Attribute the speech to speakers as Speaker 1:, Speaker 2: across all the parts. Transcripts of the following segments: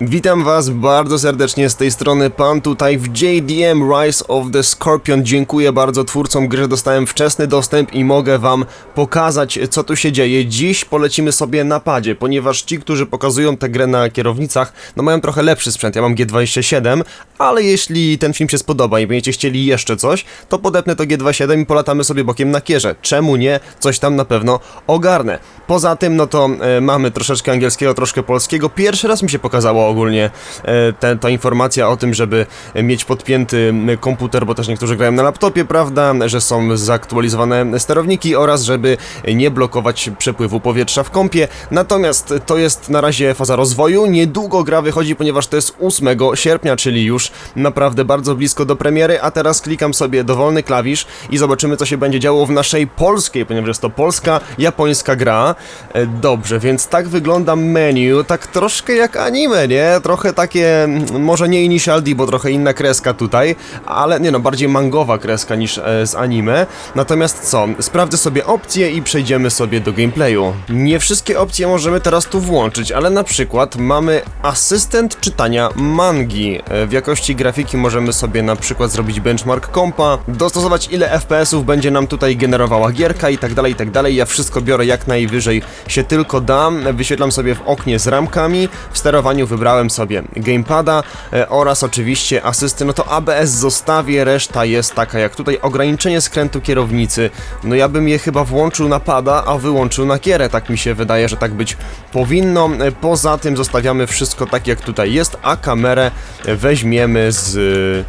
Speaker 1: Witam was bardzo serdecznie z tej strony, pan tutaj w JDM Rise of the Scorpion. Dziękuję bardzo twórcom gry, dostałem wczesny dostęp i mogę wam pokazać co tu się dzieje. Dziś polecimy sobie na padzie, ponieważ ci, którzy pokazują tę grę na kierownicach, no mają trochę lepszy sprzęt, ja mam G27, ale jeśli ten film się spodoba i będziecie chcieli jeszcze coś, to podepnę to G27 i polatamy sobie bokiem na kierze. Czemu nie? Coś tam na pewno ogarnę. Poza tym, no to e, mamy troszeczkę angielskiego, troszkę polskiego. Pierwszy raz mi się pokazało ogólnie e, te, ta informacja o tym, żeby mieć podpięty komputer, bo też niektórzy grają na laptopie, prawda, że są zaktualizowane sterowniki oraz żeby nie blokować przepływu powietrza w kompie. Natomiast to jest na razie faza rozwoju. Niedługo gra wychodzi, ponieważ to jest 8 sierpnia, czyli już naprawdę bardzo blisko do premiery, a teraz klikam sobie dowolny klawisz i zobaczymy co się będzie działo w naszej polskiej, ponieważ jest to polska, japońska gra. E, Dobrze, więc tak wygląda menu, tak troszkę jak anime, nie? Trochę takie, mm, może nie Initial D, bo trochę inna kreska tutaj, ale nie no, bardziej mangowa kreska niż e, z anime. Natomiast co, sprawdzę sobie opcje i przejdziemy sobie do gameplayu. Nie wszystkie opcje możemy teraz tu włączyć, ale na przykład mamy asystent czytania mangi. E, W jakości grafiki możemy sobie na przykład zrobić benchmark kompa, dostosować ile FPS-ów będzie nam tutaj generowała gierka i tak dalej, i tak dalej. Ja wszystko biorę jak najwyżej się tylko dam. Wyświetlam sobie w oknie z ramkami. W sterowaniu wybrałem sobie gamepada e, oraz oczywiście asysty. No to ABS zostawię, reszta jest taka jak tutaj. Ograniczenie skrętu kierownicy. No ja bym je chyba włączył na pada, a wyłączył na kierę. Tak mi się wydaje, że tak być powinno. E, Poza tym zostawiamy wszystko tak jak tutaj jest, a kamerę weźmiemy z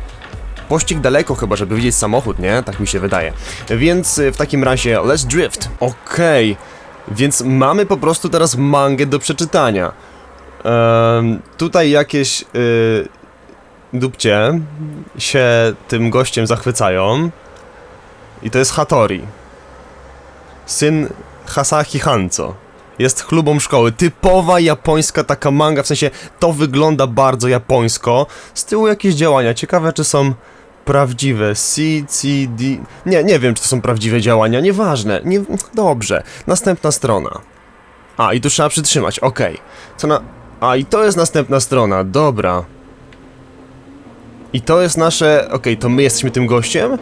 Speaker 1: pościg daleko chyba, żeby widzieć samochód, nie? Tak mi się wydaje. Więc w takim razie let's drift. Okej. Więc mamy po prostu teraz mangę do przeczytania. Tutaj jakieś y, dupcie się tym gościem zachwycają. I to jest Hattori. Syn Hasaki Hanzo. Jest chlubą szkoły. Typowa japońska taka manga, w sensie to wygląda bardzo japońsko. Z tyłu jakieś działania. Ciekawe, czy są prawdziwe. C, C, D. Nie, nie wiem, czy to są prawdziwe działania. Nieważne. Nie... Dobrze. Następna strona. A, i tu trzeba przytrzymać. Okej. Co na. A, i to jest następna strona. Dobra. I to jest nasze. Okej, to my jesteśmy tym gościem?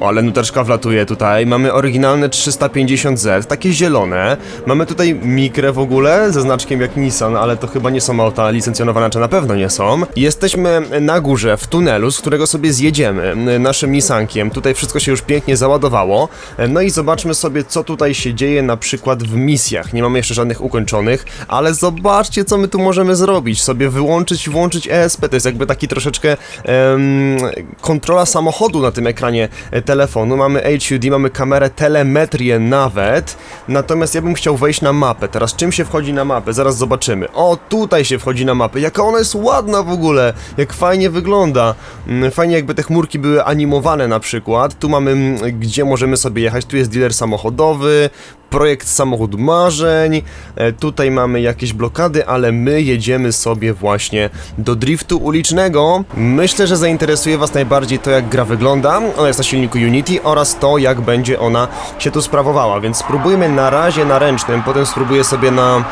Speaker 1: Ale nuterszka wlatuje tutaj. Mamy oryginalne 350Z, takie zielone. Mamy tutaj mikrę w ogóle, ze znaczkiem jak Nissan, ale to chyba nie są auta licencjonowane, czy na pewno nie są. Jesteśmy na górze, w tunelu, z którego sobie zjedziemy naszym Nissankiem. Tutaj wszystko się już pięknie załadowało. No i zobaczmy sobie, co tutaj się dzieje na przykład w misjach. Nie mamy jeszcze żadnych ukończonych, ale zobaczcie, co my tu możemy zrobić. Sobie wyłączyć włączyć ESP. To jest jakby taki troszeczkę em, kontrola samochodu na tym ekranie e, telefonu. Mamy HUD, mamy kamerę, telemetrię nawet. Natomiast ja bym chciał wejść na mapę. Teraz czym się wchodzi na mapę? Zaraz zobaczymy. O, tutaj się wchodzi na mapę. Jaka ona jest ładna w ogóle. Jak fajnie wygląda. Mm, Fajnie jakby te chmurki były animowane na przykład. Tu mamy, mm, gdzie możemy sobie jechać. Tu jest dealer samochodowy. Projekt samochód marzeń. E, tutaj mamy jakieś blokady, ale my jedziemy sobie właśnie do driftu ulicznego. Myślę, że zainteresuje Was najbardziej to, jak gra wygląda. Ona jest na silniku Unity oraz to, jak będzie ona się tu sprawowała. Więc spróbujmy na razie na ręcznym, potem spróbuję sobie na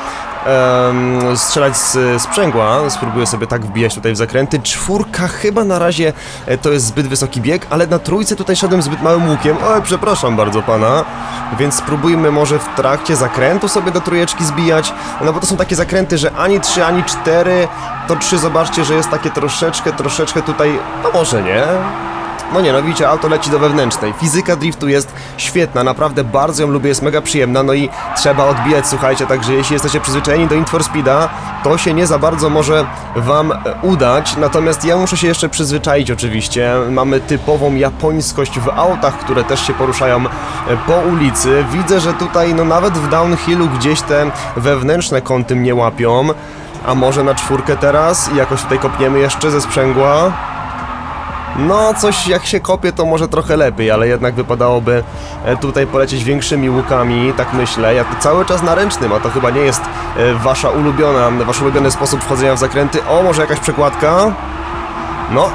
Speaker 1: em, strzelać z sprzęgła. Spróbuję sobie tak wbijać tutaj w zakręty. Czwórka chyba na razie e, to jest zbyt wysoki bieg, ale na trójce tutaj szedłem zbyt małym łukiem. Oj, przepraszam bardzo pana. Więc spróbujmy może w trakcie zakrętu sobie do trójeczki zbijać. No bo to są takie zakręty, że ani trzy, ani cztery. To trzy zobaczcie, że jest takie troszeczkę, troszeczkę tutaj, no może nie. No nie, no widzicie, auto leci do wewnętrznej. Fizyka driftu jest świetna, naprawdę bardzo ją lubię, jest mega przyjemna, no i trzeba odbijać, słuchajcie, także jeśli jesteście przyzwyczajeni do Need for Speeda, to się nie za bardzo może wam e, udać, natomiast ja muszę się jeszcze przyzwyczaić oczywiście. Mamy typową japońskość w autach, które też się poruszają e, po ulicy. Widzę, że tutaj, no nawet w downhillu gdzieś te wewnętrzne kąty mnie łapią. A może na czwórkę teraz i jakoś tutaj kopniemy jeszcze ze sprzęgła? No, coś jak się kopie, to może trochę lepiej, ale jednak wypadałoby e, tutaj polecieć większymi łukami, tak myślę. Ja cały czas na ręcznym, a to chyba nie jest e, wasza ulubiona, wasz ulubiony sposób wchodzenia w zakręty. O, może jakaś przekładka? No,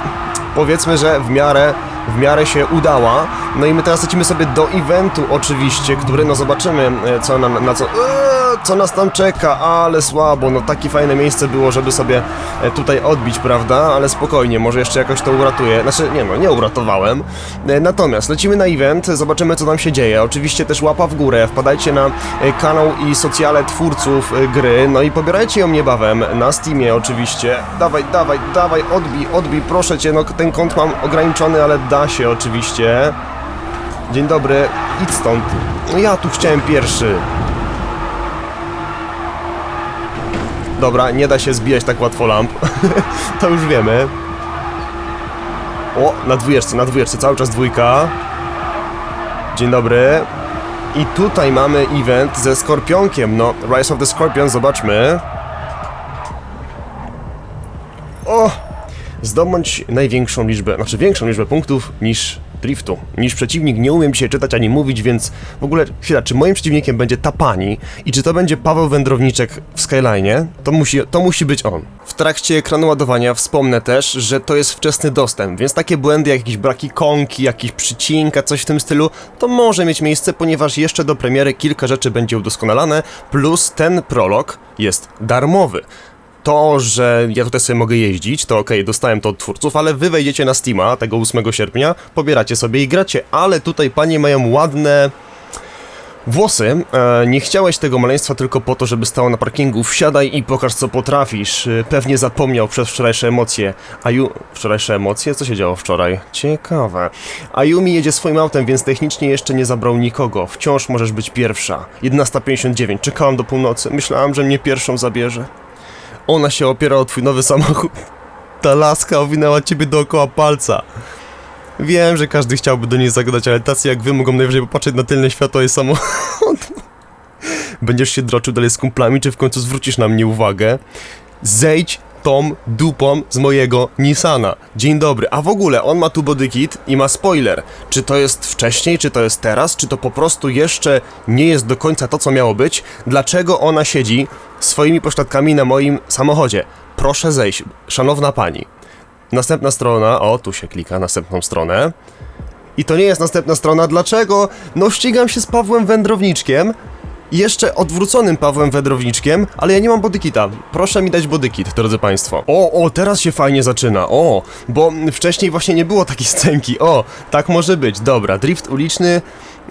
Speaker 1: powiedzmy, że w miarę, w miarę się udała. No i my teraz lecimy sobie do eventu oczywiście, który no zobaczymy, e, co na, na co... Eee, co nas tam czeka, ale słabo, no takie fajne miejsce było, żeby sobie e, tutaj odbić, prawda? Ale spokojnie, może jeszcze jakoś to uratuję. Znaczy, nie no, nie uratowałem. E, Natomiast lecimy na event, zobaczymy co tam się dzieje. Oczywiście też łapa w górę, wpadajcie na e, kanał i socjale twórców gry, no i pobierajcie ją niebawem na Steamie oczywiście. Dawaj, dawaj, dawaj, odbij, odbij, proszę cię, no ten kąt mam ograniczony, ale da się oczywiście. Dzień dobry, idź stąd. No ja tu chciałem pierwszy. Dobra, nie da się zbijać tak łatwo lamp. to już wiemy. O, na dwójeczce, na dwójeczce, cały czas dwójka. Dzień dobry. I tutaj mamy event ze Skorpionkiem, no, Rise of the Scorpion, zobaczmy. Zdobądź największą liczbę, znaczy większą liczbę punktów niż driftu, niż przeciwnik. Nie umiem dzisiaj czytać ani mówić, więc w ogóle chwila, czy moim przeciwnikiem będzie ta pani i czy to będzie Paweł Wędrowniczek w Skyline? To musi, to musi być on. W trakcie ekranu ładowania wspomnę też, że to jest wczesny dostęp, więc takie błędy jak jakieś braki konki, jakiś przycinka, coś w tym stylu, to może mieć miejsce, ponieważ jeszcze do premiery kilka rzeczy będzie udoskonalane, plus ten prolog jest darmowy to, że ja tutaj sobie mogę jeździć, to okej, dostałem to od twórców, ale wy wejdziecie na Steama tego 8 sierpnia, pobieracie sobie i gracie, ale tutaj panie mają ładne włosy. E, nie chciałeś tego maleństwa tylko po to, żeby stało na parkingu. Wsiadaj i pokaż co potrafisz. E, pewnie zapomniał przez wczorajsze emocje. A Ju... Wczorajsze emocje? Co się działo wczoraj? Ciekawe. A Yumi jedzie swoim autem, więc technicznie jeszcze nie zabrał nikogo. Wciąż możesz być pierwsza. 11.59. Czekałam do północy. Myślałam, że mnie pierwszą zabierze. Ona się opiera o twój nowy samochód. Ta laska owinęła ciebie dookoła palca. Wiem, że każdy chciałby do niej zagadać, ale tacy jak wy mogą najwyżej popatrzeć na tylne światło jej samochodu. Będziesz się droczył dalej z kumplami, czy w końcu zwrócisz na mnie uwagę? Zejdź tą dupą z mojego Nissana. Dzień dobry. A w ogóle, on ma tu bodykit i ma spoiler. Czy to jest wcześniej, czy to jest teraz, czy to po prostu jeszcze nie jest do końca to, co miało być? Dlaczego ona siedzi swoimi pośladkami na moim samochodzie? Proszę zejść, szanowna pani. Następna strona, o, tu się klika, następną stronę. I to nie jest następna strona, dlaczego? No ścigam się z Pawłem Wędrowniczkiem, jeszcze odwróconym Pawłem Wędrowniczkiem, ale ja nie mam bodykita. Proszę mi dać bodykit, drodzy państwo. O, o, teraz się fajnie zaczyna, o, bo wcześniej właśnie nie było takiej scenki, o, tak może być, dobra, drift uliczny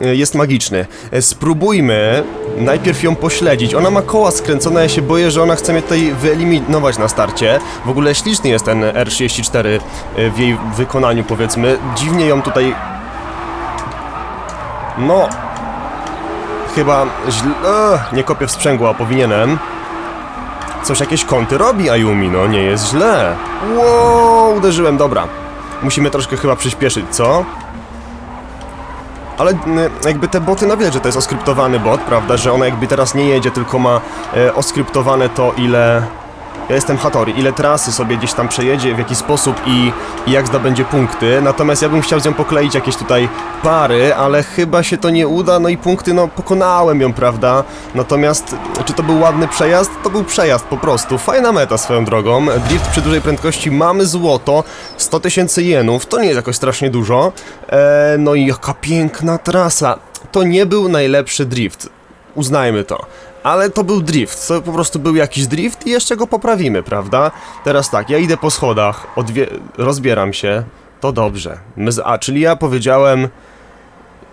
Speaker 1: e, jest magiczny. E, Spróbujmy najpierw ją pośledzić. Ona ma koła skręcone, ja się boję, że ona chce mnie tutaj wyeliminować na starcie. W ogóle śliczny jest ten R34 e, w jej wykonaniu, powiedzmy. Dziwnie ją tutaj... No, Chyba źle... Nie kopię w sprzęgło, a powinienem. Coś jakieś kąty robi Ayumi, no nie jest źle. Wow, uderzyłem, dobra. Musimy troszkę chyba przyspieszyć, co? Ale jakby te boty na wie, że to jest oskryptowany bot, prawda? Że ona jakby teraz nie jedzie, tylko ma e, oskryptowane to ile... Ja jestem Hatori, ile trasy sobie gdzieś tam przejedzie, w jaki sposób i, i jak zdobędzie punkty. Natomiast ja bym chciał z nią pokleić jakieś tutaj pary, ale chyba się to nie uda, no i punkty, no pokonałem ją, prawda? Natomiast czy to był ładny przejazd? To był przejazd po prostu. Fajna meta swoją drogą. Drift przy dużej prędkości, mamy złoto, 100 tysięcy jenów, to nie jest jakoś strasznie dużo. E, no i jaka piękna trasa. To nie był najlepszy drift. Uznajmy to. Ale to był drift, to po prostu był jakiś drift i jeszcze go poprawimy, prawda? Teraz tak, ja idę po schodach, rozbieram się, to dobrze. A, czyli ja powiedziałem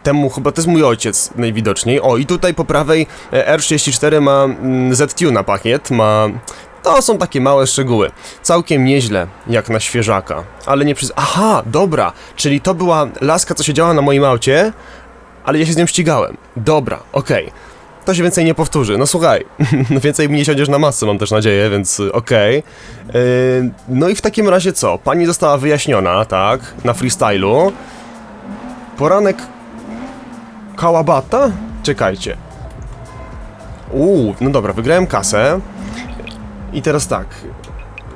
Speaker 1: temu, chyba to jest mój ojciec najwidoczniej. O, i tutaj po prawej e, R34 ma mm, Z-Tuna pakiet, ma... To są takie małe szczegóły. Całkiem nieźle, jak na świeżaka. Ale nie przez... Aha, dobra, czyli to była laska, co siedziała na moim aucie, ale ja się z nią ścigałem. Dobra, okej. To się więcej nie powtórzy. No słuchaj, no więcej mi nie siądziesz na masę, mam też nadzieję, więc y, okej. Yy, no i w takim razie co? Pani została wyjaśniona, tak? Na freestylu. Poranek Kałabata? Czekajcie. Uuu, no dobra, wygrałem kasę. I teraz tak.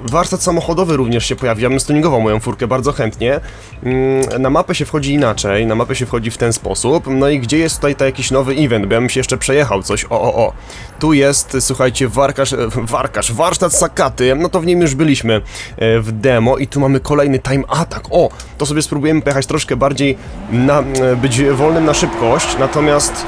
Speaker 1: Warsztat samochodowy również się pojawi. Ja bym stuningował moją furkę bardzo chętnie. Mm, Na mapę się wchodzi inaczej, na mapę się wchodzi w ten sposób. No i gdzie jest tutaj to jakiś nowy event? Bo ja bym się jeszcze przejechał coś. O, o, o. Tu jest, słuchajcie, warkarz, warkarz, warsztat Sakaty. No to w nim już byliśmy e, w demo i tu mamy kolejny time attack. O, to sobie spróbujemy pojechać troszkę bardziej na, e, być wolnym na szybkość. Natomiast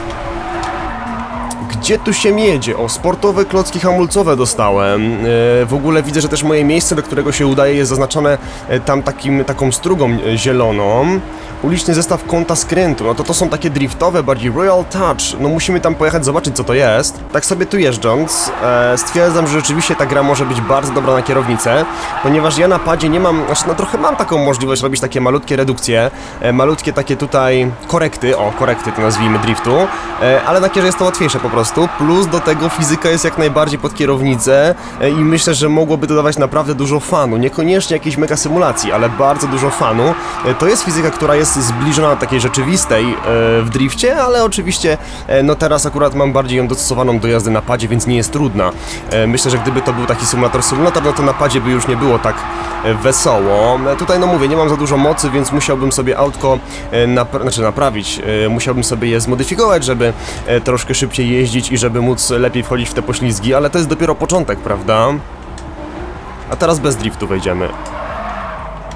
Speaker 1: Gdzie tu się jedzie? O, sportowe klocki hamulcowe dostałem. E, w ogóle widzę, że też moje miejsce, do którego się udaje, jest zaznaczone e, tam takim, taką strugą e, zieloną. Uliczny zestaw kąta skrętu, no to to są takie driftowe, bardziej Royal Touch. No musimy tam pojechać, zobaczyć co to jest. Tak sobie tu jeżdżąc, stwierdzam, że rzeczywiście ta gra może być bardzo dobra na kierownicę, ponieważ ja na padzie nie mam, znaczy no trochę mam taką możliwość robić takie malutkie redukcje, malutkie takie tutaj korekty, o korekty to nazwijmy driftu, ale na kierze jest to łatwiejsze po prostu, plus do tego fizyka jest jak najbardziej pod kierownicę e, i myślę, że mogłoby to dawać naprawdę dużo fanu, niekoniecznie jakiejś mega symulacji, ale bardzo dużo fanu. E, to jest fizyka, która jest zbliżona do takiej rzeczywistej e, w drifcie, ale oczywiście no teraz akurat mam bardziej ją dostosowaną do jazdy na padzie, więc nie jest trudna. Myślę, że gdyby to był taki symulator symulator, no to na padzie by już nie było tak wesoło. Tutaj no mówię, nie mam za dużo mocy, więc musiałbym sobie autko napra- znaczy naprawić, musiałbym sobie je zmodyfikować, żeby troszkę szybciej jeździć i żeby móc lepiej wchodzić w te poślizgi, ale to jest dopiero początek, prawda? A teraz bez driftu wejdziemy.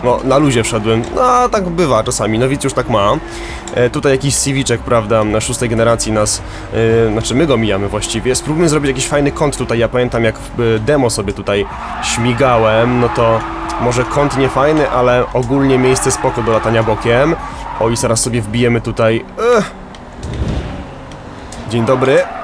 Speaker 1: No, na luzie wszedłem. No, tak bywa czasami, no widz już tak ma. E, tutaj jakiś Civiczek, prawda, na szóstej generacji nas, e, znaczy my go mijamy właściwie. Spróbujmy zrobić jakiś fajny kąt tutaj. Ja pamiętam jak w e, demo sobie tutaj śmigałem, no to może kąt nie fajny, ale ogólnie miejsce spoko do latania bokiem. O, i zaraz sobie wbijemy tutaj. Ech. Dzień dobry.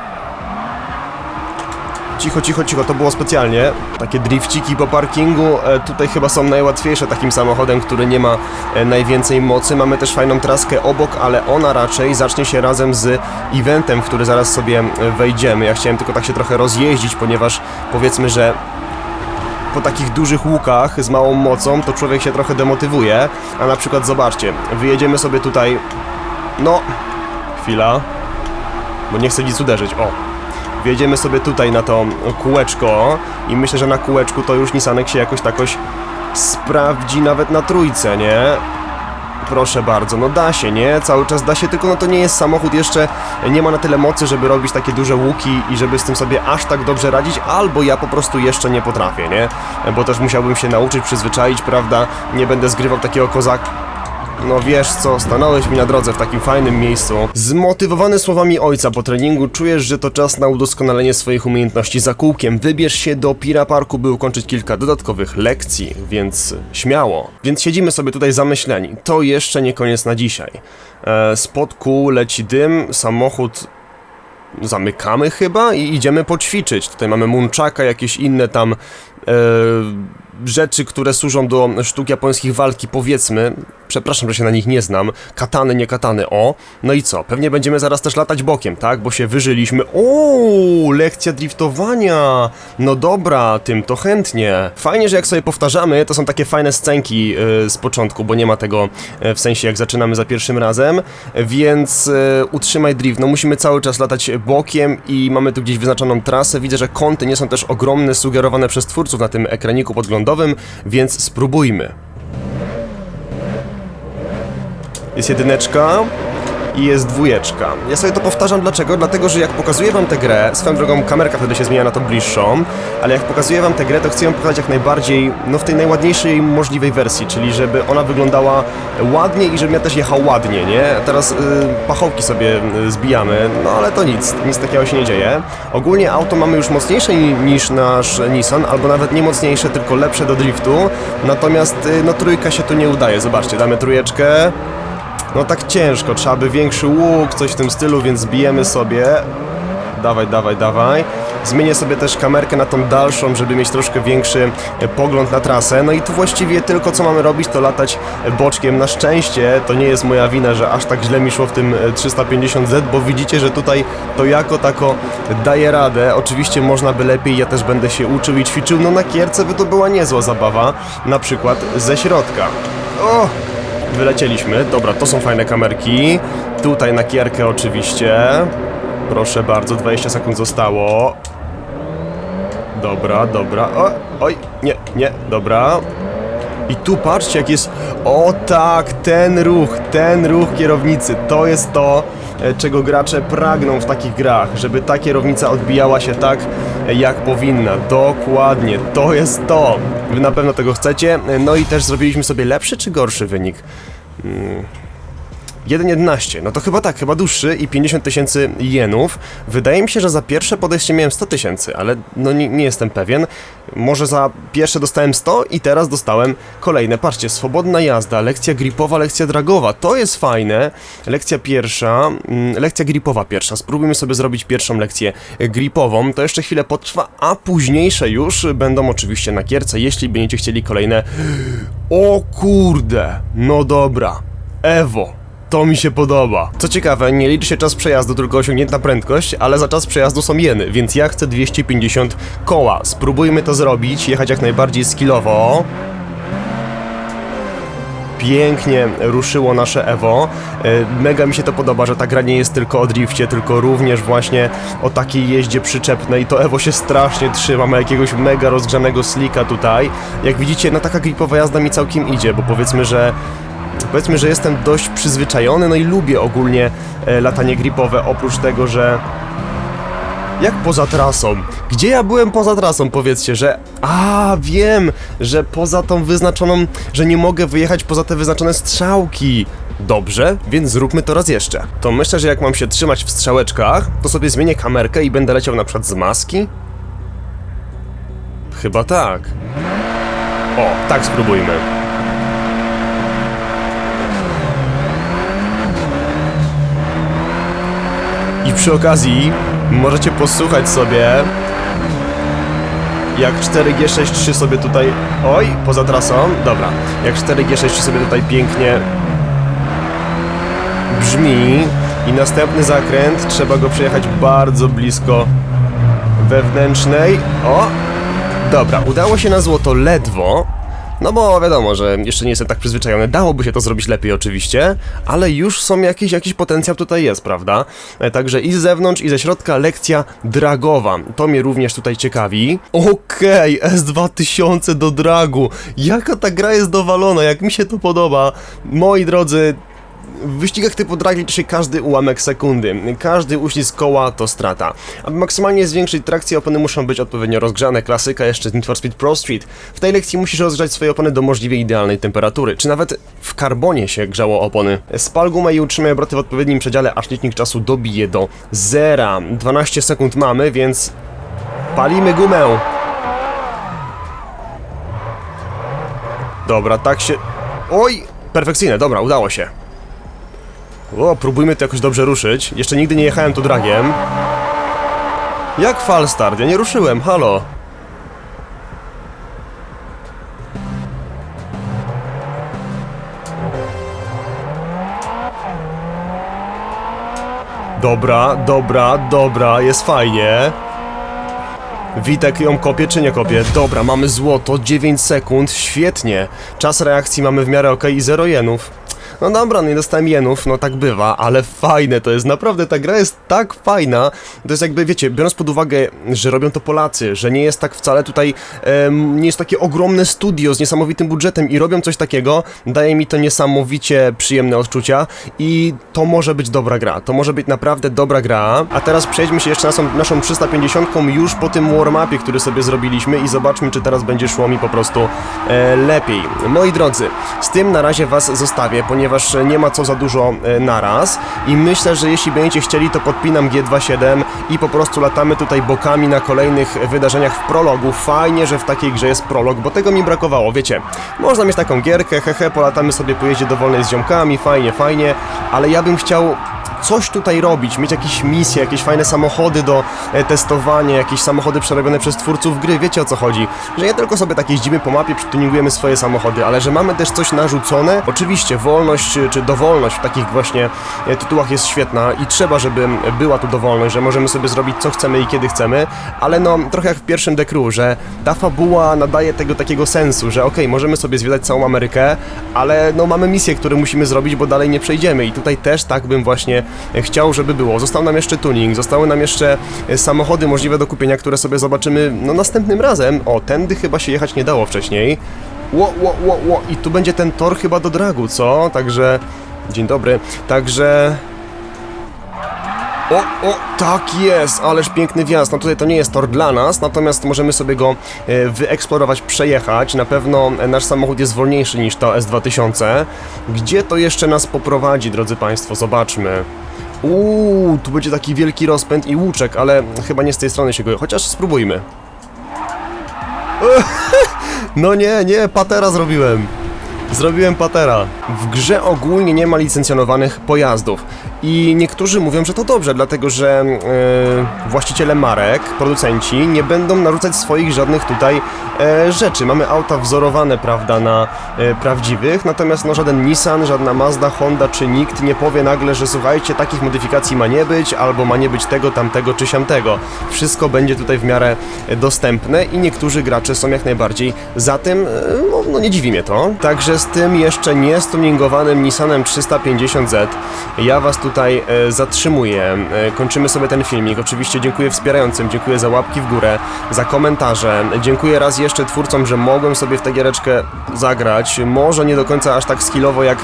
Speaker 1: Cicho, cicho, cicho, to było specjalnie. Takie drifciki po parkingu, e, tutaj chyba są najłatwiejsze takim samochodem, który nie ma e, najwięcej mocy. Mamy też fajną traskę obok, ale ona raczej zacznie się razem z eventem, w który zaraz sobie wejdziemy. Ja chciałem tylko tak się trochę rozjeździć, ponieważ powiedzmy, że po takich dużych łukach z małą mocą to człowiek się trochę demotywuje. A na przykład zobaczcie, wyjedziemy sobie tutaj, no, chwila, bo nie chcę nic uderzyć, o. Wjedziemy sobie tutaj na to kółeczko i myślę, że na kółeczku to już Nissanek się jakoś takoś sprawdzi nawet na trójce, nie? Proszę bardzo, no da się, nie? Cały czas da się, tylko no to nie jest samochód jeszcze, nie ma na tyle mocy, żeby robić takie duże łuki i żeby z tym sobie aż tak dobrze radzić, albo ja po prostu jeszcze nie potrafię, nie? Bo też musiałbym się nauczyć, przyzwyczaić, prawda? Nie będę zgrywał takiego kozaka. No wiesz co, stanąłeś mi na drodze w takim fajnym miejscu. Zmotywowany słowami ojca po treningu, czujesz, że to czas na udoskonalenie swoich umiejętności za kółkiem. Wybierz się do Pira Parku, by ukończyć kilka dodatkowych lekcji, więc śmiało. Więc siedzimy sobie tutaj zamyśleni. To jeszcze nie koniec na dzisiaj. E, spod kół leci dym, samochód zamykamy chyba i idziemy poćwiczyć. Tutaj mamy munczaka, jakieś inne tam rzeczy, które służą do sztuk japońskich walki, powiedzmy. Przepraszam, że się na nich nie znam. Katany, nie katany, o. No i co? Pewnie będziemy zaraz też latać bokiem, tak? Bo się wyżyliśmy. O, lekcja driftowania. No dobra, tym to chętnie. Fajnie, że jak sobie powtarzamy, to są takie fajne scenki e, z początku, bo nie ma tego e, w sensie jak zaczynamy za pierwszym razem, więc e, utrzymaj drift. No musimy cały czas latać bokiem i mamy tu gdzieś wyznaczoną trasę. Widzę, że kąty nie są też ogromne, sugerowane przez twórców na tym ekraniku podglądowym, więc spróbujmy. Jest jedyneczka i jest dwójeczka. Ja sobie to powtarzam dlaczego? Dlatego, że jak pokazuję wam tę grę, swoją drogą kamerka wtedy się zmienia na to bliższą, ale jak pokazuję wam tę grę, to chcę ją pokazać jak najbardziej, no w tej najładniejszej możliwej wersji, czyli żeby ona wyglądała ładnie i żebym ja też jechał ładnie, nie? Teraz y, pachołki sobie y, zbijamy, no ale to nic, nic takiego się nie dzieje. Ogólnie auto mamy już mocniejsze ni- niż nasz Nissan, albo nawet nie mocniejsze, tylko lepsze do driftu, natomiast y, no trójka się tu nie udaje, zobaczcie, damy trójeczkę, no tak ciężko, trzeba by większy łuk, coś w tym stylu, więc zbijemy sobie. Dawaj, dawaj, dawaj. Zmienię sobie też kamerkę na tą dalszą, żeby mieć troszkę większy e, pogląd na trasę. No i tu właściwie tylko co mamy robić, to latać e, boczkiem. Na szczęście to nie jest moja wina, że aż tak źle mi szło w tym e, 350Z, bo widzicie, że tutaj to jako tako daje radę. Oczywiście można by lepiej, ja też będę się uczył i ćwiczył. No na kierce by to była niezła zabawa, na przykład ze środka. O! Wylecieliśmy. Dobra, to są fajne kamerki. Tutaj na kierkę oczywiście. Proszę bardzo, 20 sekund zostało. Dobra, dobra. O, oj, nie, nie, dobra. I tu patrzcie, jak jest. O tak, ten ruch, ten ruch kierownicy. To jest to, czego gracze pragną w takich grach. Żeby ta kierownica odbijała się tak, e, jak powinna. Dokładnie, to jest to. Wy na pewno tego chcecie. E, No i też zrobiliśmy sobie lepszy czy gorszy wynik? 1,11, no to chyba tak, chyba dłuższy i 50 tysięcy jenów. Wydaje mi się, że za pierwsze podejście miałem 100 tysięcy, ale no nie, nie jestem pewien. Może za pierwsze dostałem 100 i teraz dostałem kolejne. Patrzcie, swobodna jazda, lekcja gripowa, lekcja dragowa, to jest fajne. Lekcja pierwsza, mm, lekcja gripowa pierwsza. Spróbujmy sobie zrobić pierwszą lekcję gripową. To jeszcze chwilę potrwa, a późniejsze już będą oczywiście na kierce, jeśli będziecie chcieli kolejne... O kurde, no dobra. Ewo. To mi się podoba. Co ciekawe, nie liczy się czas przejazdu, tylko osiągnięta prędkość, ale za czas przejazdu są jeny, więc ja chcę 250 koła. Spróbujmy to zrobić, jechać jak najbardziej skillowo. Pięknie ruszyło nasze Evo. E, Mega mi się to podoba, że ta gra nie jest tylko o drifcie, tylko również właśnie o takiej jeździe przyczepnej. To Evo się strasznie trzyma, ma jakiegoś mega rozgrzanego slika tutaj. Jak widzicie, no taka gripowa jazda mi całkiem idzie, bo powiedzmy, że powiedzmy, że jestem dość przyzwyczajony, no i lubię ogólnie e, latanie gripowe, oprócz tego, że jak poza trasą? Gdzie ja byłem poza trasą? Powiedzcie, że. A, wiem, że poza tą wyznaczoną. że nie mogę wyjechać poza te wyznaczone strzałki. Dobrze, więc zróbmy to raz jeszcze. To myślę, że jak mam się trzymać w strzałeczkach, to sobie zmienię kamerkę i będę leciał na przykład z maski? Chyba tak. O, tak spróbujmy. I przy okazji możecie posłuchać sobie jak 4G63 sobie tutaj... Oj, poza trasą, dobra. Jak 4G63 sobie tutaj pięknie brzmi i następny zakręt trzeba go przejechać bardzo blisko wewnętrznej. O! Dobra, udało się na złoto ledwo. No bo wiadomo, że jeszcze nie jestem tak przyzwyczajony. Dałoby się to zrobić lepiej oczywiście, ale już są jakiś, jakiś potencjał tutaj jest, prawda? E, Także i z zewnątrz, i ze środka lekcja dragowa. To mnie również tutaj ciekawi. Okej, S2000 do dragu. Jaka ta gra jest dowalona, jak mi się to podoba. Moi drodzy, w wyścigach typu drag liczy się każdy ułamek sekundy. Każdy uścisk koła to strata. Aby maksymalnie zwiększyć trakcję, opony muszą być odpowiednio rozgrzane. Klasyka jeszcze z Need for Speed Pro Street. W tej lekcji musisz rozgrzać swoje opony do możliwie idealnej temperatury. Czy nawet w karbonie się grzało opony. Spal gumę i utrzymaj obroty w odpowiednim przedziale, aż licznik czasu dobije do zera. 12 sekund mamy, więc palimy gumę. Dobra, tak się... Oj! Perfekcyjne, dobra, udało się. O, próbujmy to jakoś dobrze ruszyć. Jeszcze nigdy nie jechałem tu dragiem. Jak falstart? Ja nie ruszyłem, halo. Dobra, dobra, dobra, jest fajnie. Witek ją kopie czy nie kopie? Dobra, mamy złoto, 9 sekund, świetnie. Czas reakcji mamy w miarę ok i 0 jenów. No dobra, nie dostałem jenów, no tak bywa, ale fajne to jest, naprawdę ta gra jest tak fajna. To jest jakby, wiecie, biorąc pod uwagę, że robią to Polacy, że nie jest tak wcale tutaj, em, nie jest takie ogromne studio z niesamowitym budżetem i robią coś takiego, daje mi to niesamowicie przyjemne odczucia i to może być dobra gra, to może być naprawdę dobra gra. A teraz przejdźmy się jeszcze naszą, naszą 350 już po tym warm-upie, który sobie zrobiliśmy i zobaczmy, czy teraz będzie szło mi po prostu e, lepiej. Moi drodzy, z tym na razie was zostawię, ponieważ nie ma co za dużo e, naraz i myślę, że jeśli będziecie chcieli, to podpinam G27 i po prostu latamy tutaj bokami na kolejnych wydarzeniach w prologu. Fajnie, że w takiej grze jest prolog, bo tego mi brakowało, wiecie. Można mieć taką gierkę, hehe, polatamy sobie po jeździe dowolnej z ziomkami, fajnie, fajnie, ale ja bym chciał coś tutaj robić, mieć jakieś misje, jakieś fajne samochody do e, testowania, jakieś samochody przerobione przez twórców gry, wiecie o co chodzi. Że nie tylko sobie tak jeździmy po mapie, przytuningujemy swoje samochody, ale że mamy też coś narzucone. Oczywiście wolność czy dowolność w takich właśnie e, tytułach jest świetna i trzeba, żeby była tu dowolność, że możemy sobie zrobić co chcemy i kiedy chcemy, ale no trochę jak w pierwszym Crew, że ta fabuła nadaje tego takiego sensu, że okej, możemy sobie zwiedzać całą Amerykę, ale no mamy misje, które musimy zrobić, bo dalej nie przejdziemy i tutaj też tak bym właśnie chciał, żeby było. Został nam jeszcze tuning, zostały nam jeszcze e, samochody możliwe do kupienia, które sobie zobaczymy no następnym razem. O, tędy chyba się jechać nie dało wcześniej. Ło, ło, ło, ło. I tu będzie ten tor chyba do dragu, co? Także... Dzień dobry. Także... O, o, tak jest, ależ piękny wjazd. No tutaj to nie jest tor dla nas, natomiast możemy sobie go e, wyeksplorować, przejechać. Na pewno e, nasz samochód jest wolniejszy niż to S2000. Gdzie to jeszcze nas poprowadzi, drodzy Państwo? Zobaczmy. Uuu, tu będzie taki wielki rozpęd i łuczek, ale chyba nie z tej strony się go... Chociaż spróbujmy. No nie, nie, patera zrobiłem. Zrobiłem patera. W grze ogólnie nie ma licencjonowanych pojazdów. I niektórzy mówią, że to dobrze, dlatego że e, właściciele marek, producenci nie będą narzucać swoich żadnych tutaj e, rzeczy. Mamy auta wzorowane, prawda, na e, prawdziwych, natomiast no żaden Nissan, żadna Mazda, Honda czy nikt nie powie nagle, że słuchajcie, takich modyfikacji ma nie być, albo ma nie być tego, tamtego czy siamtego. Wszystko będzie tutaj w miarę dostępne i niektórzy gracze są jak najbardziej za tym, e, no, no nie dziwi mnie to. Także z tym jeszcze niestuningowanym Nissanem 350Z ja Was tutaj e, zatrzymuję. E, kończymy sobie ten filmik. Oczywiście dziękuję wspierającym, dziękuję za łapki w górę, za komentarze. Dziękuję raz jeszcze twórcom, że mogłem sobie w tę giereczkę zagrać. Może nie do końca aż tak skillowo, jak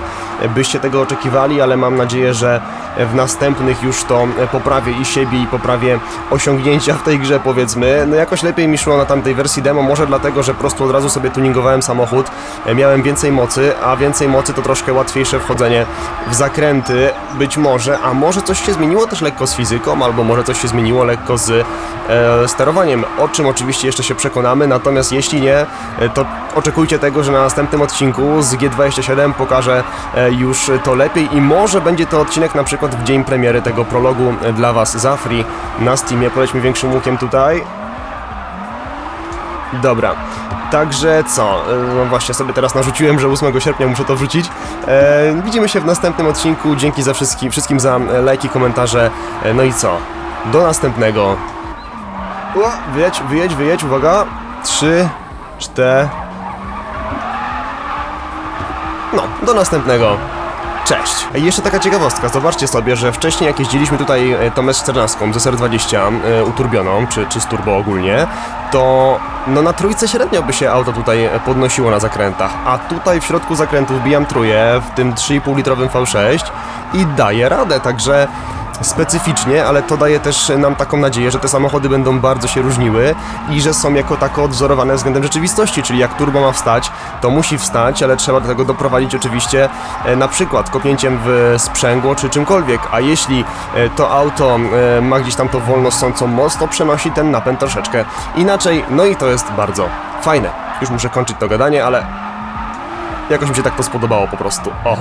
Speaker 1: byście tego oczekiwali, ale mam nadzieję, że w następnych już to poprawię i siebie i poprawię osiągnięcia w tej grze powiedzmy. No jakoś lepiej mi szło na tamtej wersji demo, może dlatego, że po prostu od razu sobie tuningowałem samochód, e, miałem więcej mocy, a więcej mocy to troszkę łatwiejsze wchodzenie w zakręty, być może, a może coś się zmieniło też lekko z fizyką, albo może coś się zmieniło lekko z e, sterowaniem, o czym oczywiście jeszcze się przekonamy, natomiast jeśli nie, e, to oczekujcie tego, że na następnym odcinku z G27 pokażę e, już to lepiej i może będzie to odcinek na przykład w dzień premiery tego prologu e, dla Was za free na Steamie. Polećmy większym łukiem tutaj. Dobra, także co? E, No właśnie sobie teraz narzuciłem, że 8 sierpnia muszę to wrzucić. E, widzimy się w następnym odcinku. Dzięki za wszystkim, wszystkim za e, lajki, komentarze. E, no i co? Do następnego. O, wyjedź, wyjedź, wyjedź, uwaga. 3, 4. No, do następnego. Cześć. Jeszcze taka ciekawostka, zobaczcie sobie, że wcześniej jak jeździliśmy tutaj e, tą S14 z SR20 e, uturbioną, czy, czy z turbo ogólnie, to no na trójce średnio by się auto tutaj e, podnosiło na zakrętach, a tutaj w środku zakrętu wbijam trójkę w tym 3,5 litrowym V6 i daje radę, także specyficznie, ale to daje też nam taką nadzieję, że te samochody będą bardzo się różniły i że są jako tako odwzorowane względem rzeczywistości, czyli jak turbo ma wstać, to musi wstać, ale trzeba do tego doprowadzić oczywiście e, na przykład kopnięciem w sprzęgło czy czymkolwiek, a jeśli e, to auto e, ma gdzieś tam to wolno ssącą moc, to przenosi ten napęd troszeczkę inaczej, no i to jest bardzo fajne. Już muszę kończyć to gadanie, ale jakoś mi się tak to spodobało po prostu. O,